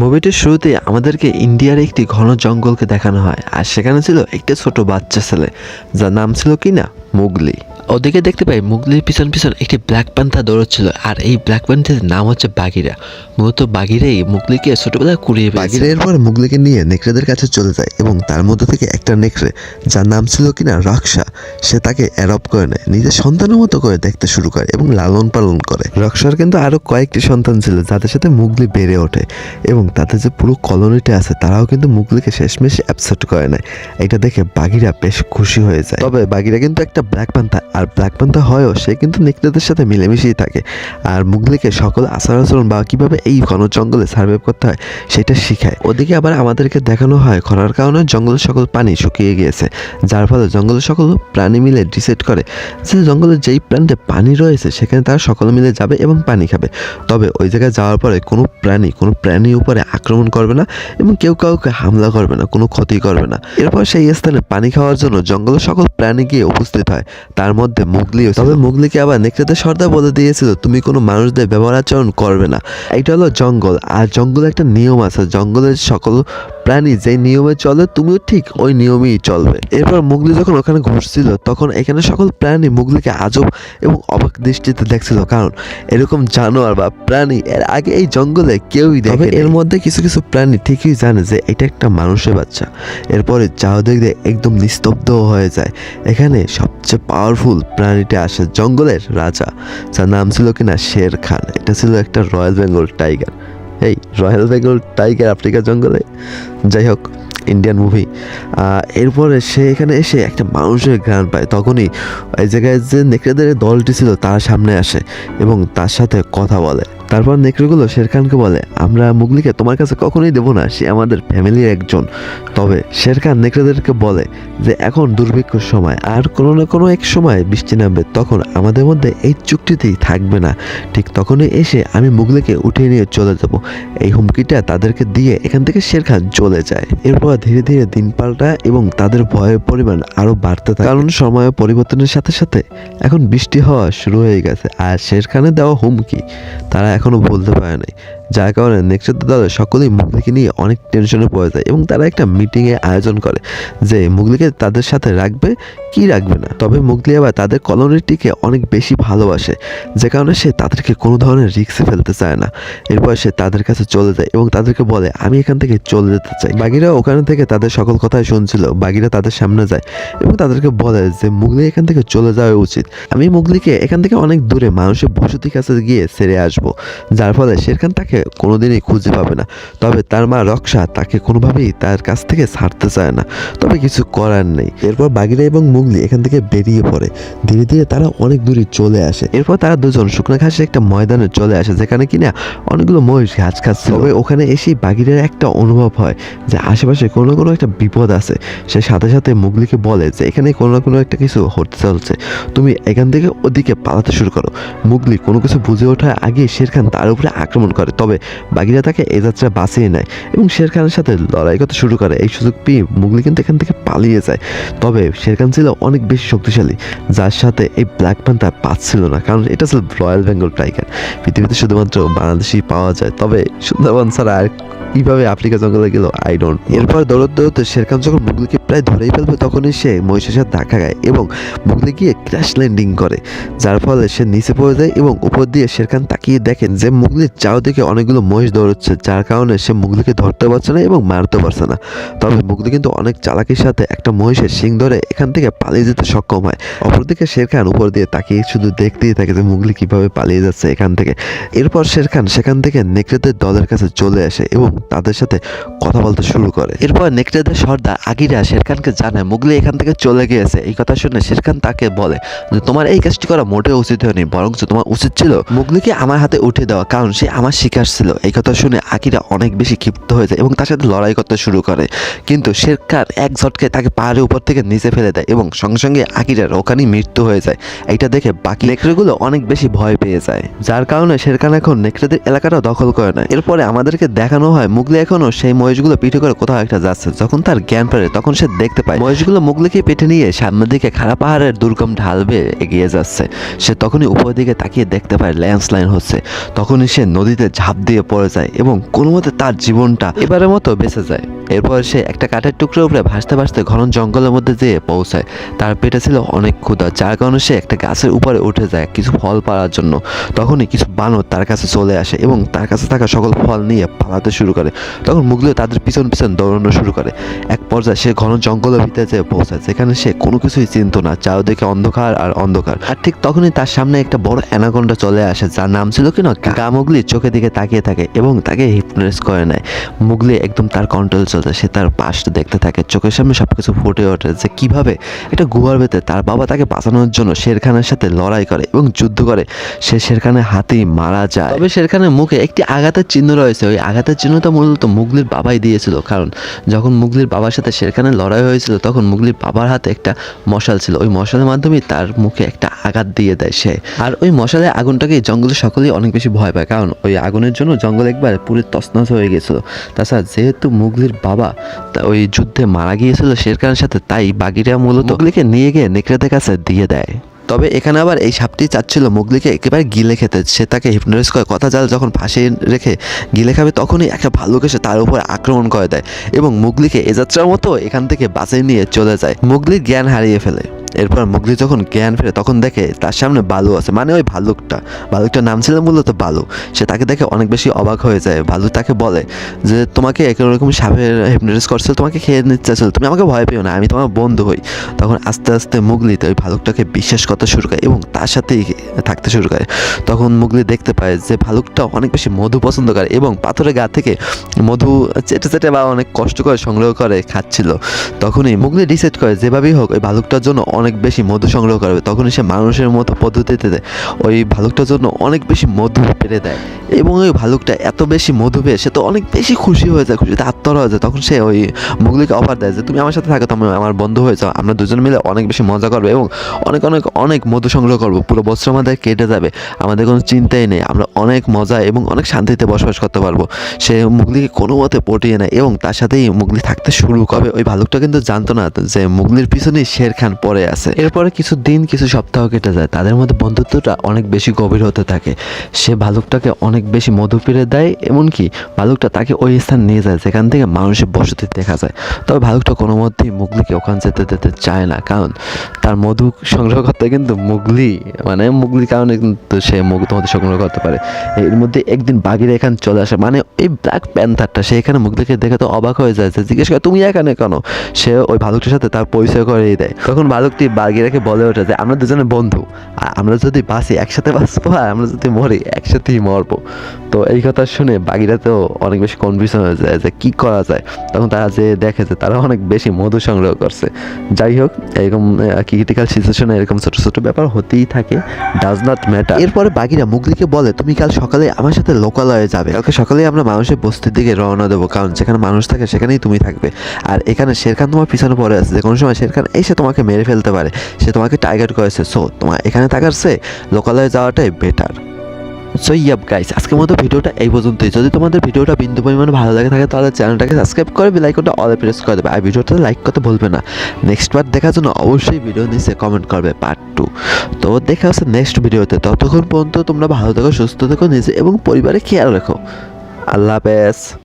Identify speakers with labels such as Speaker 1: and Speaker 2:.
Speaker 1: মুভিটির শুরুতে আমাদেরকে ইন্ডিয়ার একটি ঘন জঙ্গলকে দেখানো হয়, আর সেখানে ছিল একটি ছোট বাচ্চা ছেলে, যার নাম ছিল কিনা? মুগলি। ওদিকে দেখতে পাই মুগলির পিছন পিছন একটি ব্ল্যাক প্যান্থা দৌড়চ্ছিল আর এই ব্ল্যাক প্যান্থার নাম হচ্ছে বাগিরা। মূলত বাগিরাই মুগলিকে ছোটবেলায় কুড়িয়ে
Speaker 2: বাগিরা
Speaker 1: বাগিরা
Speaker 2: এরপর মুগলিকে নিয়ে নেকড়েদের কাছে চলে যায় এবং তার মধ্যে থেকে একটা নেকড়ে যার নাম ছিল কিনা রক্সা সে তাকে অ্যাডপ্ট করে নেয় নিজের সন্তানের মতো করে দেখতে শুরু করে এবং লালন পালন করে। রক্সার কিন্তু আরও কয়েকটি সন্তান ছিল যাদের সাথে মুগলি বেড়ে ওঠে এবং তাদের যে পুরো কলোনিটা আছে তারাও কিন্তু মুগলিকে শেষমেশ অ্যাপসেপ্ট করে নেয়। এটা দেখে বাগিরা বেশ খুশি হয়ে যায়। তবে বাগিরা কিন্তু একটা ব্ল্যাক পান্থা আর ব্ল্যাক পান্থা হয়েও সে কিন্তু নেকলেদের সাথে মিলেমিশেই থাকে। আর মুগলিকে সকল আচার আচরণ বা কীভাবে এই ঘন জঙ্গলে সার্ভাইভ করতে হয়, সেটা শিখায়। ওদিকে আবার আমাদেরকে দেখানো হয় খরার কারণে জঙ্গলের সকল পানি শুকিয়ে গিয়েছে, যার ফলে জঙ্গলের সকল প্রাণী মিলে ডিসাইড করে যে জঙ্গলের যেই প্রান্তে পানি রয়েছে, সেখানে তারা সকলে মিলে যাবে এবং পানি খাবে। তবে ওই জায়গায় যাওয়ার পরে কোনো প্রাণী, কোনো প্রাণীর উপরে আক্রমণ করবে না এবং কেউ কাউকে হামলা করবে না, কোনো ক্ষতি করবে না। এরপর সেই স্থানে পানি খাওয়ার জন্য জঙ্গলের সকল প্রাণী গিয়ে উপস্থিত হয় তার মধ্যে মুগলি তবে মুগলিকে আবার নেকড়েদের সর্দার বলে দিয়েছিল, তুমি কোনো মানুষদের ব্যবহার আচরণ করবে না। এটা হলো জঙ্গল। আর জঙ্গলে একটা নিয়ম আছে, জঙ্গলের সকল প্রাণী যেই নিয়মে চলে তুমিও ঠিক ওই নিয়মেই চলবে। এরপর মুগলি যখন ওখানে ঘুরছিল তখন এখানে সকল প্রাণী মুগলিকে আজব এবং অবাক দৃষ্টিতে দেখছিল। কারণ এরকম জানোয়ার বা প্রাণী এর আগে এই জঙ্গলে কেউই দেখে এর মধ্যে কিছু কিছু প্রাণী ঠিকই জানে যে এটা একটা মানুষের বাচ্চা। এরপরে যাও দেখতে একদম নিস্তব্ধ হয়ে যায়। এখানে সবচেয়ে পাওয়ারফুল প্রাণীটা আসে জঙ্গলের রাজা যার নাম ছিল কিনা শের খান। এটা ছিল একটা রয়্যাল বেঙ্গল টাইগার। এই রয়্যাল বেঙ্গল টাইগার আফ্রিকা জঙ্গলে? যাই হোক, ইন্ডিয়ান মুভি। এরপরে সে এখানে এসে একটা মানুষের গান পায়। তখনই এই জায়গায় যে নেকড়েদের দলটি ছিল, তার সামনে আসে এবং তার সাথে কথা বলে। তারপর নেকড়েগুলো শের খানকে বলে, আমরা মুগলিকে তোমার কাছে কখনোই দেবো না, সে আমাদের ফ্যামিলির একজন। তবে শের খান নেকড়েদেরকে বলে যে, এখন দুর্ভিক্ষর সময়, আর কোনো না কোনো এক সময় বৃষ্টি নামবে, তখন আমাদের মধ্যে এই চুক্তিতেই থাকবে না। ঠিক তখনই এসে আমি মুগলিকে উঠিয়ে নিয়ে চলে যাব। এই হুমকিটা তাদেরকে দিয়ে এখান থেকে শের খান চলে যায়। এরপর ধীরে ধীরে দিন পাল্টায় এবং তাদের ভয়ের পরিমাণ আরও বাড়তে থাকে। কারণ সময় পরিবর্তনের সাথে সাথে এখন বৃষ্টি হওয়া শুরু হয়ে গেছে, আর শের খানের দেওয়া হুমকি, তারা এখনও ভুলতে পারে নাই যার কারণে নেক্সট দলের সকলেই মুগলিকে নিয়ে অনেক টেনশনে পড়ে যায় এবং তারা একটা মিটিংয়ে আয়োজন করে যে মুগলিকে তাদের সাথে রাখবে, কি রাখবে না? তবে মুগলি আবার তাদের কলোনিটিকে অনেক বেশি ভালোবাসে, যে কারণে সে তাদেরকে কোনো ধরনের রিক্সে ফেলতে চায় না। এরপর সে তাদের কাছে চলে যায় এবং তাদেরকে বলে, আমি এখান থেকে চলে যেতে চাই। বাগিরা ওখানে থেকে তাদের সকল কথাই শুনছিল। বাগিরা তাদের সামনে যায় এবং তাদেরকে বলে যে, মুগলি এখান থেকে চলে যাওয়া উচিত। আমি মুগলিকে এখান থেকে অনেক দূরে মানুষের বসতির কাছে গিয়ে সেরে আসব। যার ফলে সেখান তাকে কোনোদিনই খুঁজে পাবে না। তবে তার মা রক্সা তাকে কোনোভাবেই তার কাছ থেকে ছাড়তে চায় না। তবে কিছু করার নেই। এরপর বাগিরা এবং মুগলি এখান থেকে বেরিয়ে পড়ে। ধীরে ধীরে তারা অনেক দূরে চলে আসে। এরপর তারা দুজন শুকনো ঘাসের একটা ময়দানে চলে আসে, যেখানে কিনা অনেকগুলো মহিষ ঘাস খাচ্ছিল তবে ওখানে এসেই বাগিরের একটা অনুভব হয় যে আশেপাশে কোনো কোনো একটা বিপদ আছে। সে সাথে সাথে মুগলিকে বলে যে, এখানে কোনো না কোনো একটা কিছু হতে চলছে। তুমি এখান থেকে ওদিকে পালাতে শুরু করো। মুগলি কোনো কিছু বুঝে ওঠার আগে শেরখান তার উপরে আক্রমণ করে। তবে বাগিরা তাকে এই যাত্রা বাঁচিয়ে নেয় এবং শেরখানের সাথে লড়াই করতে শুরু করে। এই সুযোগ পেয়ে মুগলি কিন্তু এখান থেকে পালিয়ে যায়। তবে শেরখান ছিল অনেক বেশি শক্তিশালী, যার সাথে এই ব্ল্যাক প্যান্থার পাচ্ছিল না, কারণ এটা ছিল রয়্যাল বেঙ্গল টাইগার পৃথিবীতে শুধুমাত্র বাংলাদেশেই পাওয়া যায়। তবে সুন্দরবন ছাড়া আর কীভাবে আফ্রিকা জঙ্গলে গেল আই ডোন্ট এরপর দৌড়তে দৌড়তে শেরখান যখন মুগলিকে প্রায় ধরেই ফেলবে, তখনই সে মহিষের সাথে ধাক্কা খায় এবং মুগলি গিয়ে ক্র্যাশ ল্যান্ডিং করে, যার ফলে সে নিচে পড়ে যায় এবং উপর দিয়ে শেরখান তাকিয়ে দেখেন যে মুগলির চারদিকে অনেকগুলো মহিষ দৌড়চ্ছে, যার কারণে সে মুগলিকে ধরতে পারছে না এবং মারতে পারছে না। তবে মুগলি কিন্তু অনেক চালাকির সাথে একটা মহিষের শিং ধরে এখান থেকে পালিয়ে যেতে সক্ষম হয়। অপরদিকে শেরখান উপর দিয়ে তাকিয়ে শুধু দেখতেই থাকে যে মুগলি কীভাবে পালিয়ে যাচ্ছে এখান থেকে। এরপর শেরখান সেখান থেকে নেকড়েদের দলের কাছে চলে আসে এবং তাদের সাথে কথা বলতে শুরু করে। এরপর নেকড়েদের সর্দার আগিরা শেরখানকে জানায়, মুগলি এখান থেকে চলে গিয়েছে। এই কথা শুনে শেরখান তাকে বলে, যে তোমার এই কাজটি করা মোটেও উচিত হয়নি বরং তোমার উচিত ছিল মুগলিকে আমার হাতে উঠে দেওয়া, কারণ সে আমার শিকার ছিল। এই কথা শুনে আকিরা অনেক বেশি ক্ষিপ্ত হয়ে যায় এবং তার সাথে লড়াই করতে শুরু করে। কিন্তু শেরখান এক ঝটকে তাকে পাহাড়ের উপর থেকে নিচে ফেলে দেয় এবং সঙ্গে সঙ্গে আকিরার ওখানেই মৃত্যু হয়ে যায়। এটা দেখে বাকি নেকড়েগুলো অনেক বেশি ভয় পেয়ে যায়। যার কারণে শেরখান এখন নেকড়েদের এলাকাটা দখল করে নেয়। এরপরে আমাদেরকে দেখানো হয় মুগলি এখনও সেই মহিষগুলো পিঠে করে কোথাও একটা যাচ্ছে। যখন তার জ্ঞান ফেরে, তখন সে দেখতে পায় মহিষগুলো মুগলিকে পেটে নিয়ে সামনের দিকে খারাপ পাহাড়ের দুর্গম ঢাল বেয়ে এগিয়ে যাচ্ছে। সে তখনই উপর দিকে তাকিয়ে দেখতে পায় ল্যান্ডস্লাইন হচ্ছে। তখনই সে নদীতে ঝাঁপ দিয়ে পড়ে যায় এবং কোনো মতে তার জীবনটা এবারের মতো বেঁচে যায়। এরপর সে একটা কাঠের টুকরো উপরে ভাসতে ভাসতে ঘন জঙ্গলের মধ্যে যেয়ে পৌঁছায়। তার পেটে ছিল অনেক ক্ষুধা, যার কারণে সে একটা গাছের উপরে উঠে যায় কিছু ফল পাড়ার জন্য। তখনই কিছু বানর তার কাছে চলে আসে এবং তার কাছে থাকা সকল ফল নিয়ে পালাতে শুরু করে। তখন মুগলিও তাদের পিছন পিছন দৌড়ানো শুরু করে। এক পর্যায়ে সে ঘন জঙ্গলের ভিতরে যেয়ে পৌঁছায়, যেখানে সে কোনো কিছুই চিনত না, চারদিকে অন্ধকার আর অন্ধকার। আর ঠিক তখনই তার সামনে একটা বড় অ্যানাকন্ডা চলে আসে, যার নাম ছিল কি না? গা। মুগলি চোখের দিকে তাকিয়ে থাকে এবং তাকে হিপনোটাইজ করে নেয়। মুগলি একদম তার কন্ট্রোল চলছে সে তার পাশটা দেখতে থাকে। চোখের সামনে সব কিছু ফুটে ওঠে যে কীভাবে একটা গুহার ভেতরে তার বাবা তাকে বাঁচানোর জন্য শেরখানের সাথে লড়াই করে এবং যুদ্ধ করে। সে শেরখানের হাতেই মারা যায়। তবে শেরখানের মুখে একটি আঘাতের চিহ্ন রয়েছে। ওই আঘাতের চিহ্নটা মূলত মুগলির বাবাই দিয়েছিল। কারণ যখন মুগলির বাবার সাথে শেরখানের লড়াই হয়েছিল, তখন মুগলির বাবার হাতে একটা মশাল ছিল। ওই মশালের মাধ্যমে তার মুখে একটা আঘাত দিয়ে দেয় সে। আর ওই মশালের আগুনটাকে জঙ্গলে সকলেই অনেক বেশি ভয় পায়। কারণ ওই আগুনের জন্য জঙ্গল একবার পুরো তছনছ হয়ে গেছিল। তাছাড়া যেহেতু মুগলির বাবা তা ওই যুদ্ধে মারা গিয়েছিল শেরখানের সাথে তাই বাগিরা মূলত মুগলিকে নিয়ে গিয়ে নেকড়েদের কাছে দিয়ে দেয়। তবে এখানে আবার এই সাপটি চাচ্ছিল মুগলিকে একেবারে গিলে খেতে। সে তাকে হিপনোটাইজ করে কথা জাল যখন ফাঁসিয়ে রেখে গিলে খাবে তখনই একটা ভাল্লুক এসে তার উপর আক্রমণ করে দেয় এবং মুগলিকে এ যাত্রার মতো এখান থেকে বাঁচিয়ে নিয়ে চলে যায়। মুগলি জ্ঞান হারিয়ে ফেলে। এরপর মুগলি যখন জ্ঞান ফেরে তখন দেখে তার সামনে বালু আছে। মানে ওই ভালুকটা। ভালুকটার নাম ছিল মূলত বালু। সে তাকে দেখে অনেক বেশি অবাক হয়ে যায়। ভালু তাকে বলে যে, তোমাকে একরকম সাপের হিপনোটাইজ করছিল, তোমাকে খেয়ে নিতে চাচ্ছিল তুমি আমাকে ভয় পেও না, আমি তোমার বন্ধু হই। তখন আস্তে আস্তে মুগলি ওই ভালুকটাকে বিশ্বাস করতে শুরু করে এবং তার সাথেই থাকতে শুরু করে। তখন মুগলি দেখতে পায় যে, ভালুকটা অনেক বেশি মধু পছন্দ করে এবং পাথরের গা থেকে মধু চেটে চেটে বা অনেক কষ্ট করে সংগ্রহ করে খাচ্ছিল। তখনই মুগলি ডিসাইড করে, যেভাবেই হোক, ওই ভালুকটার জন্য অনেক বেশি মধু সংগ্রহ করবে তখনই সে মানুষের মতো পদ্ধতিতে ওই ভালুকটার জন্য অনেক বেশি মধু পেরে দেয়। এবং ওই ভালুকটা এত বেশি মধু পেয়ে সে তো অনেক বেশি খুশি হয়ে যায়, খুশিতে আত্মরা হয়ে যায়। তখন সে ওই মুগলিকে অফার দেয় যে, তুমি আমার সাথে থাকো, তুমি আমার বন্ধু হয়ে যাও। আমরা দুজন মিলে অনেক বেশি মজা করব এবং অনেক অনেক অনেক মধু সংগ্রহ করব। পুরো বছর আমাদের কেটে যাবে। আমাদের কোনো চিন্তাই নেই। আমরা অনেক মজা এবং অনেক শান্তিতে বসবাস করতে পারব। সে মুগলিকে কোনো মতে পটিয়ে নেয় এবং তার সাথেই মুগলি থাকতে শুরু করে। ওই ভালুকটা কিন্তু জানতো না যে মুগলির পিছনেই শের খান পড়ে আছে। এরপরে কিছু দিন, কিছু সপ্তাহ কেটে যায়। তাদের মধ্যে বন্ধুত্বটা অনেক বেশি গভীর হতে থাকে। সে ভালুকটাকে অনেক বেশি মধু পেরে দেয়, এমনকি ভালুকটা তাকে ওই স্থান নিয়ে যায়, যেখান থেকে মানুষের বসতি দেখা যায়। তবে ভালুকটা কোনো মধ্যেই মুগলিকে ওখান যেতে দিতে চায় না, কারণ তার মধু সংগ্রহ করতে কিন্তু মুগলি মানে মুগলির কারণে কিন্তু সে মধু সংগ্রহ করতে পারে। এর মধ্যে একদিন বাগিরা এখানে চলে আসে মানে এই ব্ল্যাক প্যান্থারটা সে এখানে মুগলিকে দেখে তো অবাক হয়ে যায় জিজ্ঞেস করে, তুমি এখানে কেন? সে ওই ভালুকটির সাথে তার পরিচয় করিয়ে দেয়। তখন ভালুকটি বাগিরাকে বলে ওঠে যে আমরা দুজনে বন্ধু। আর আমরা যদি বাঁচি, একসাথে বাঁচবো আর আমরা যদি মরি, একসাথেই মরবো। তো এই কথা শুনে বাগিরা তো অনেক বেশি কনফিউশন হয়ে যায় যে কি করা যায়। তখন তারা যে দেখে যে তারা অনেক বেশি মধু সংগ্রহ করছে। যাই হোক, এরকম ক্রিটিক্যাল সিচুয়েশনে এরকম ছোট ছোট ব্যাপার হতেই থাকে। ডাজ নট ম্যাটার এরপরে বাকিরা মুগলিকে বলে, তুমি কাল সকালে আমার সাথে লোকালয়ে যাবে। কালকে সকালে আমরা মানুষের বস্তির দিকে রওনা দেবো। কারণ যেখানে মানুষ থাকে, সেখানেই তুমি থাকবে। আর এখানে শেরখান তোমার পিছনে পড়ে আছে। যে কোনো সময় শেরখান এসে তোমাকে মেরে ফেলতে পারে। সে তোমাকে টার্গেট করেছে। সো তোমার এখানে চেয়ে লোকালয়ে যাওয়াটাই বেটার সো ইয়াব গাইস আজকের মতো ভিডিওটা এই পর্যন্তই। যদি তোমাদের ভিডিওটা বিন্দু পরিমাণে ভালো লাগে থাকে, তাহলে চ্যানেলটাকে সাবস্ক্রাইব করে বেলাইকনটা অলে প্রেস করে দেবে। আর ভিডিওটা লাইক করতে ভুলবে না। নেক্সট বার দেখার জন্য অবশ্যই ভিডিও নিচে কমেন্ট করবে পার্ট টু তো, দেখা হচ্ছে নেক্সট ভিডিওতে ততক্ষণ পর্যন্ত তোমরা ভালো থেকো, সুস্থ থেকো, নিজে এবং পরিবারে খেয়াল রাখো। আল্লাহ হাফেজ।